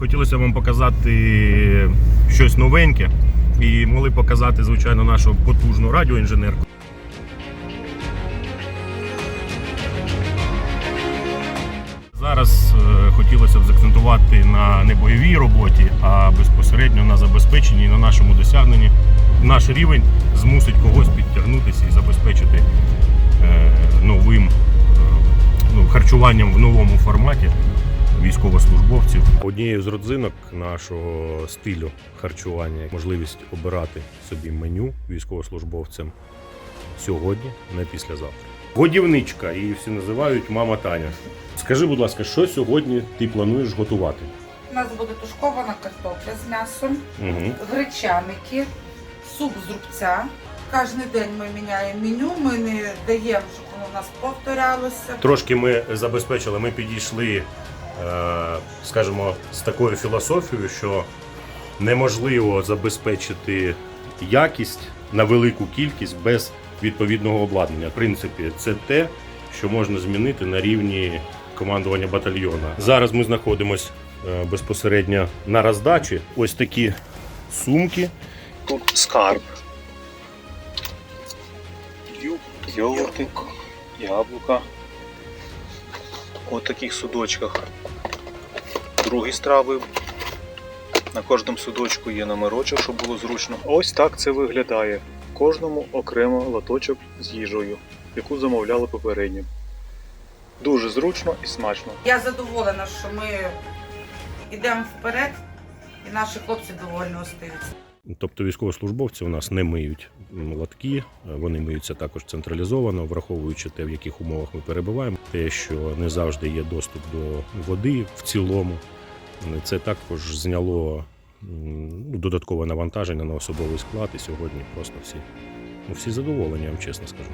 Хотілося вам показати щось новеньке і могли показати, звичайно, нашу потужну радіоінженерку. Зараз е, хотілося б закцентувати на не бойовій роботі, а безпосередньо на забезпеченні і на нашому досягненні. Наш рівень змусить когось підтягнутися і забезпечити е, новим е, ну, харчуванням в новому форматі військовослужбовців. Однією з родзинок нашого стилю харчування можливість обирати собі меню військовослужбовцям сьогодні, не післязавтра. Годівничка, її всі називають мама Таня. Скажи, будь ласка, що сьогодні ти плануєш готувати? У нас буде тушкована картопля з м'ясом, Угу. гречаники, суп з рубця. Кожен день ми міняємо меню, ми не даємо, щоб воно у нас повторялося. Трошки ми забезпечили, ми підійшли, скажімо, з такою філософією, що неможливо забезпечити якість на велику кількість без відповідного обладнання. В принципі, це те, що можна змінити на рівні командування батальйона. Зараз ми знаходимося е, безпосередньо на роздачі. Ось такі сумки. Тут скарб. Йогурти, яблука. Ось таких судочках. Другі страви. На кожному судочку є номерочок, щоб було зручно. Ось так це виглядає. Кожному окремо лоточок з їжею, яку замовляли попередньо. Дуже зручно і смачно. Я задоволена, що ми йдемо вперед, і наші хлопці довольні остаються. Тобто військовослужбовці у нас не миють лотки, вони миються також централізовано, враховуючи те, в яких умовах ми перебуваємо, те, що не завжди є доступ до води в цілому. Це також зняло додаткове навантаження на особовий склад, і сьогодні просто всі, ну, всі задоволені, я вам чесно скажу.